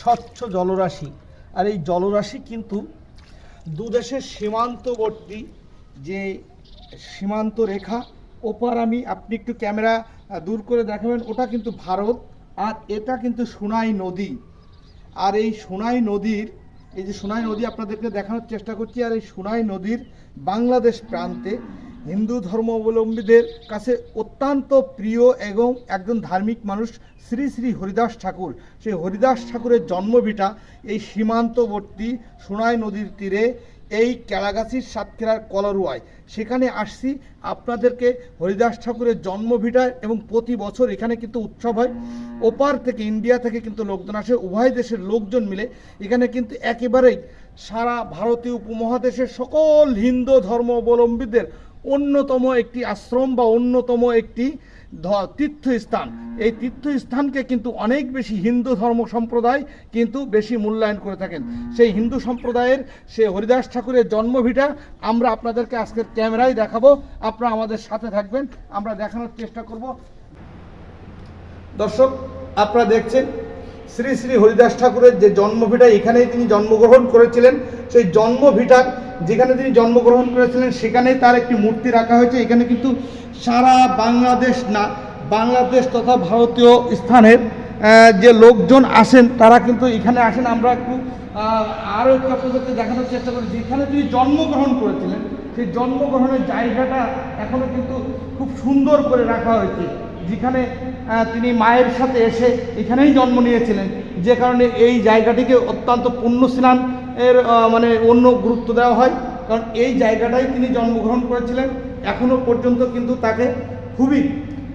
স্বচ্ছ জলরাশি। আর এই জলরাশি কিন্তু দুদেশের সীমান্তবর্তী যে সীমান্ত রেখা, ওপার আমি আপনি একটু ক্যামেরা দূর করে দেখাবেন, ওটা কিন্তু ভারত, আর এটা কিন্তু সোনাই নদী। আর এই সোনাই নদীর, এই যে সোনাই নদী আপনাদেরকে দেখানোর চেষ্টা করছি, আর এই সোনাই নদীর বাংলাদেশ প্রান্তে হিন্দু ধর্মাবলম্বীদের কাছে অত্যন্ত প্রিয় এবং একজন ধার্মিক মানুষ শ্রী শ্রী হরিদাস ঠাকুর। সেই হরিদাস ঠাকুরের জন্মভিটা এই সীমান্তবর্তী সোনাই নদীর তীরে এই কেলাগাছির সাতক্ষীরার কলরুয়ায়। সেখানে আসছি, আপনাদেরকে হরিদাস ঠাকুরের জন্মভিটায় এবং প্রতি বছর এখানে কিন্তু উৎসব হয়। ওপার থেকে ইন্ডিয়া থেকে কিন্তু লোকজন আসে, উভয় দেশের লোকজন মিলে। এখানে কিন্তু একেবারেই সারা ভারতীয় উপমহাদেশের সকল হিন্দু ধর্মাবলম্বীদের অন্যতম একটি আশ্রম বা অন্যতম একটি তীর্থস্থান। এই তীর্থস্থানকে কিন্তু অনেক বেশি হিন্দু ধর্ম সম্প্রদায় কিন্তু বেশি মূল্যায়ন করে থাকেন। সেই হিন্দু সম্প্রদায়ের সে হরিদাস ঠাকুরের জন্মভিটা আমরা আপনাদেরকে আজকের ক্যামেরায় দেখাবো। আপনারা আমাদের সাথে থাকবেন। আমরা দেখানোর চেষ্টা করব। দর্শক, আপনারা দেখছেন শ্রী শ্রী হরিদাস ঠাকুরের যে জন্মভিটা, এখানেই তিনি জন্মগ্রহণ করেছিলেন। সেই জন্মভিটার যেখানে তিনি জন্মগ্রহণ করেছিলেন, সেখানেই তার একটি মূর্তি রাখা হয়েছে। এখানে কিন্তু সারা বাংলাদেশ না, বাংলাদেশ তথা ভারতীয় স্থানের যে লোকজন আসেন, তারা কিন্তু এখানে আসেন। আমরা একটু আরও একটু আপনাদেরকে দেখানোর চেষ্টা করি। যেখানে তিনি জন্মগ্রহণ করেছিলেন, সেই জন্মগ্রহণের জায়গাটা এখনও কিন্তু খুব সুন্দর করে রাখা হয়েছে। যেখানে তিনি মায়ের সাথে এসে এখানেই জন্ম নিয়েছিলেন। যে কারণে এই জায়গাটিকে অত্যন্ত পুণ্য স্নান এর মানে অন্য গুরুত্ব দেওয়া হয়। কারণ এই জায়গাটাই তিনি জন্মগ্রহণ করেছিলেন। এখনও পর্যন্ত কিন্তু তাকে খুবই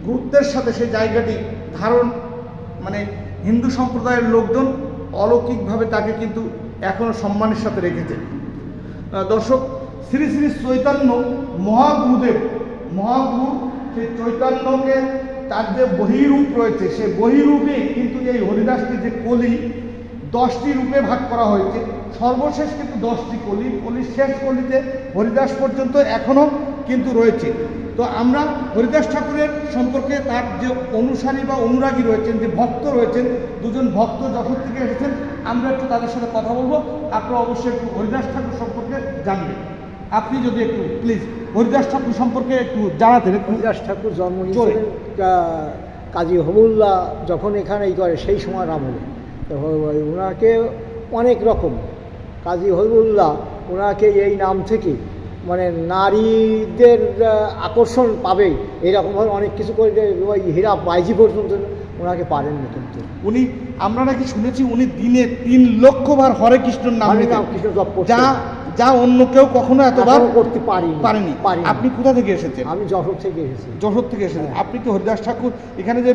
গুরুত্বের সাথে সেই জায়গাটি ধারণ মানে হিন্দু সম্প্রদায়ের লোকজন অলৌকিকভাবে তাকে কিন্তু এখনও সম্মানের সাথে রেখেছে। দর্শক, শ্রী শ্রী চৈতন্য মহাগুরুদেব, মহাগুরু সেই চৈতন্যকে তার যে বহিরূপ রয়েছে, সে বহিরূপে কিন্তু এই হরিদাসকে যে কলি, দশটি রূপে ভাগ করা হয়েছে। সর্বশেষ কিন্তু দশটি কলি কলির শেষ কলিতে হরিদাস পর্যন্ত এখনও কিন্তু রয়েছে। তো আমরা হরিদাস ঠাকুরের সম্পর্কে তার যে অনুসারী বা অনুরাগী রয়েছেন, যে ভক্ত রয়েছেন, দুজন ভক্ত যখন থেকে এসেছেন, আমরা একটু তাদের সাথে কথা বলব। আপনারা অবশ্যই একটু হরিদাস ঠাকুর সম্পর্কে জানবেন। আপনি যদি একটু প্লিজ হরিদাস ঠাকুর সম্পর্কে একটু জানাতেন হরিদাস ঠাকুর জন্ম কাজী হবুল্লাহ যখন এখানে এই করে সেই সময় আমলে তো ওনাকে অনেক রকম। কাজী হবিবুল্লাহ ওনাকে এই নাম থেকে মানে নারীদের আকর্ষণ পাবে এরকমভাবে অনেক কিছু করে ওই হীরা বাইজি পর্যন্ত ওনাকে পারেননি কিন্তু। উনি আমরা নাকি শুনেছি উনি দিনে তিন লক্ষ বার হরে কৃষ্ণর নাম। কৃষ্ণ জপ। যা যা অন্য কেউ কখনো এতবার করতে পারি পারেনি। আপনি কোথা থেকে এসেছেন? আমি যশোর থেকে এসেছি। যশোর থেকে এসেছেন। হ্যাঁ। আপনি কি হরিদাস ঠাকুর? এখানে যে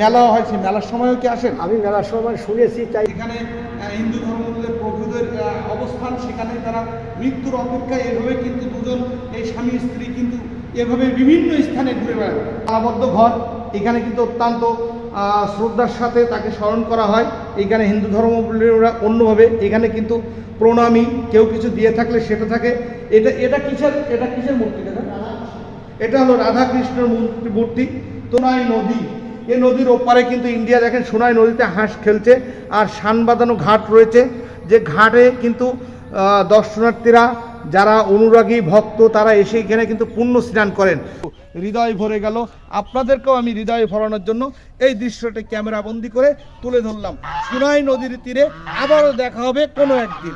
মেলা হয় সেই মেলার সময়ও কি আসেন? আমি মেলার সময় শুনেছি তাই এখানে হিন্দু ধর্মের প্রভুদের অবস্থান সেখানে তারা মৃত্যুর অপেক্ষায় এভাবে কিন্তু দুজন এই স্বামী স্ত্রী কিন্তু এভাবে বিভিন্ন স্থানে ঘুরে বেড়ায়। আবদ্ধ ঘর এখানে কিন্তু অত্যন্ত শ্রদ্ধার সাথে তাকে স্মরণ করা হয়। এখানে হিন্দু ধর্মাবলম্বীরা অন্যভাবে এখানে কিন্তু প্রণামী, কেউ কিছু দিয়ে থাকলে সেটা থাকে। এটা এটা কিসের এটা কিসের মূর্তি এটা? হলো রাধা কৃষ্ণের মূর্তি মূর্তি, তোনাই নদী। এই নদীর ওপারে কিন্তু ইন্ডিয়া দেখেন, সোনাই নদীতে হাঁস খেলছে আর সান বাঁধানো ঘাট রয়েছে। যে ঘাটে কিন্তু দর্শনার্থীরা যারা অনুরাগী ভক্ত, তারা এসে এখানে কিন্তু পুণ্য স্নান করেন। হৃদয় ভরে গেল। আপনাদেরকেও আমি হৃদয় ভরানোর জন্য এই দৃশ্যটি ক্যামেরা বন্দি করে তুলে ধরলাম। সুনাই নদীর তীরে আবারও দেখা হবে কোনো একদিন।